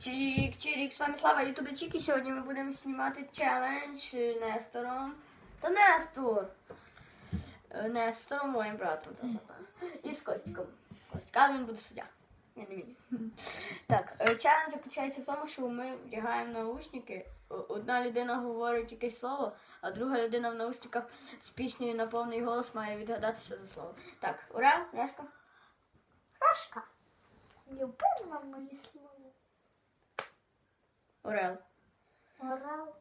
Чирік, чирік, з вами Слава, Ютубе Чікі. Сьогодні ми будемо знімати челендж Нестором. Та Нестор. Е, Нестором, моїм братом. І з Костіком. Костік, але він буде суддя. Я не він. Так, е, челендж заключається в тому, що ми вдягаємо наушники. Одна людина говорить якесь слово, а друга людина в наушниках з піснею на повний голос має відгадати, що за слово. Так, ура. Рашка. Впевнена в моє слово. Орел. Орел.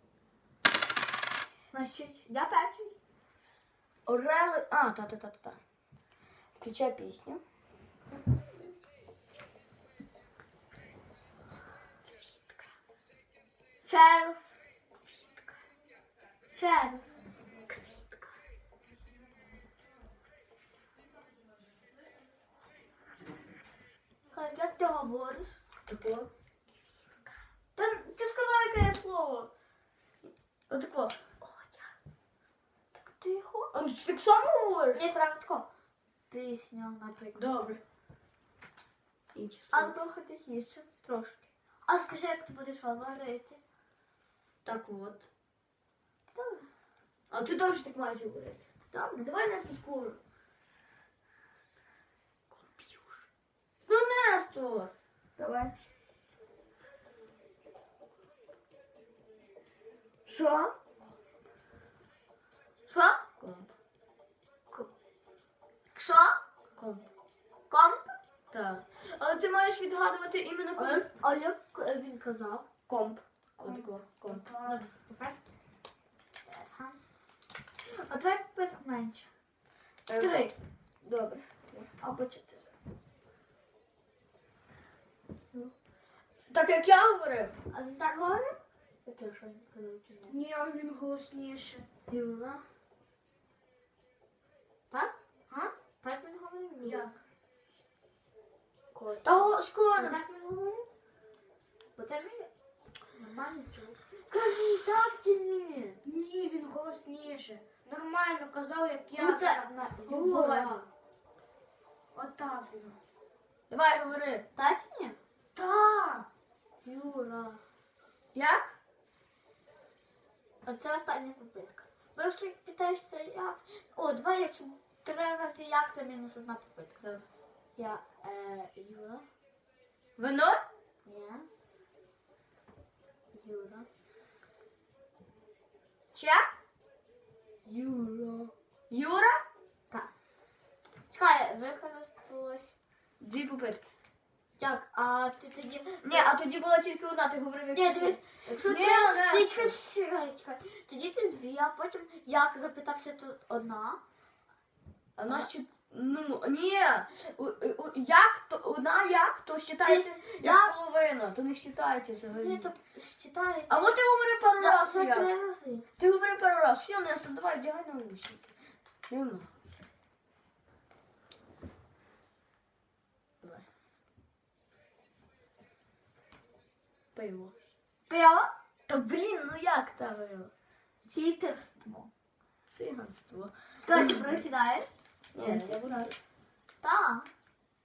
Значить, я перший. Орел. А, та-та-та-та. Включай пісню. Раз. Ще Як ти говориш? Тако. Отако. Так тихо. А ну ти так само говориш? Ні, треба тако. Пісня, наприклад. Добре. Інше Але слово. трохи тихіше, трошки. А скажи, як ти будеш говорити? Так от. Добре. А ти теж так маєш говорити. Добре. Давай нас скоро. Ну, Нестор. Давай. Що? Що? Комп. Що? Комп. Комп? Так. Але ти маєш відгадувати іменно А коли. А як е, він казав? Комп. Отако. Комп. Добре, тепер. А давай п'ять менше. Е, Три. Добре. Або чотири. Так як я говорив. А він так говорив? Як що не сказав чи ні? Ні, він голосніше. Юра. Так? А? Так він говорив? Ні. Як? Костя. Та го- скоро. Так він говорив? Бо це мені нормально звук. Кажи, так чи ні? Ні, він голосніше. Нормально казав, як я. Ну це на. Юра. Отак він. Давай говори. Так чи ні? Так. Юра. Як? Оце остання попитка. Бо якщо питаєшся як. О, давай, якщо три рази як, це мінус одна попитка. Я е, Юра. Вино? Ні. Юра. Чек? Юра. Юра? Так. Чекай, використалось. Дві попитки. Так, а ти тоді. Ні, а тоді була тільки одна, ти говорив, як Ні, дивись, якщо ти, ти чекай, чекай, чекай. Тоді ти дві, а потім як запитався тут одна. А в нас чи... Ну, ні. У- у- Як то, одна як, то вважається як половина, то не вважається взагалі. Ні, то считається. А от ти говори пару За, раз за як. три рази. Ти говори пару раз. Все, Нестор, давай, вдягай наушники. Дивно. Давай. Пиво. Пиво? Та блін, ну як та пиво? Читерство. Циганство. Ти присідаєш? Ні, я буду. Так.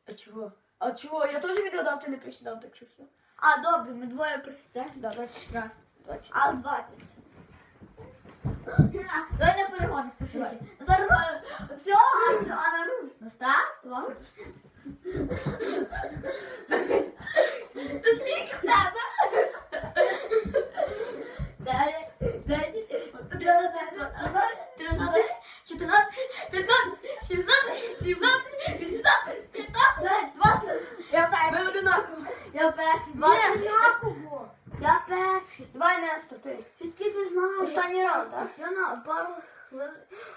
А чого? А чого? Я теж відгадав, ти не присідав, так що все. А, добре, ми двоє присідаємо. Добре. Раз. 20. А 20. Давай не перегони, хто швидше. Зараз все, а на. Так, два. Нестор, ти. Звідки ти знаєш? Останній раз, так? Я на пару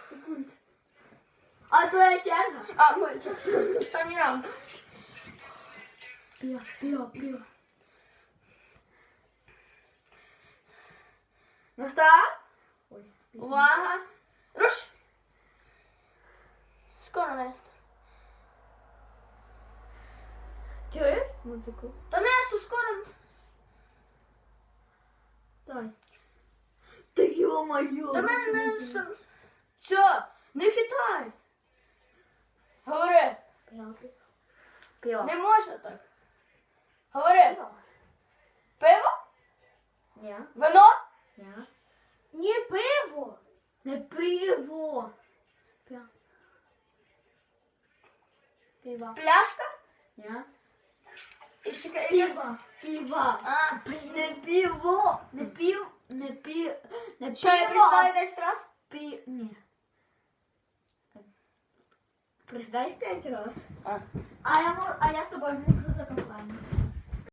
секунд. А твоя черга? А, моя черга. Останній раунд. Пиво, пиво, пиво. На старт. Увага. Руш. Скоро, Нестор. Чуєш музику? Та Нестор, скоро. Давай. Та ё-моё. Та мене Нестор. Все, не хитай. Говори. Пиво. Не можна так. Говори. Пиво. Ні. Вино? Ні. Ні, пиво. Не пиво. Пиво. Пляшка? Ні. І ка- Пиво. Пиво. А, Не пиво. Не пиво, Не пиво. Не що я прислала 10 раз? Пи... Ні. Присідай п'ять раз. А. А я, мож... а я з тобою за компанію.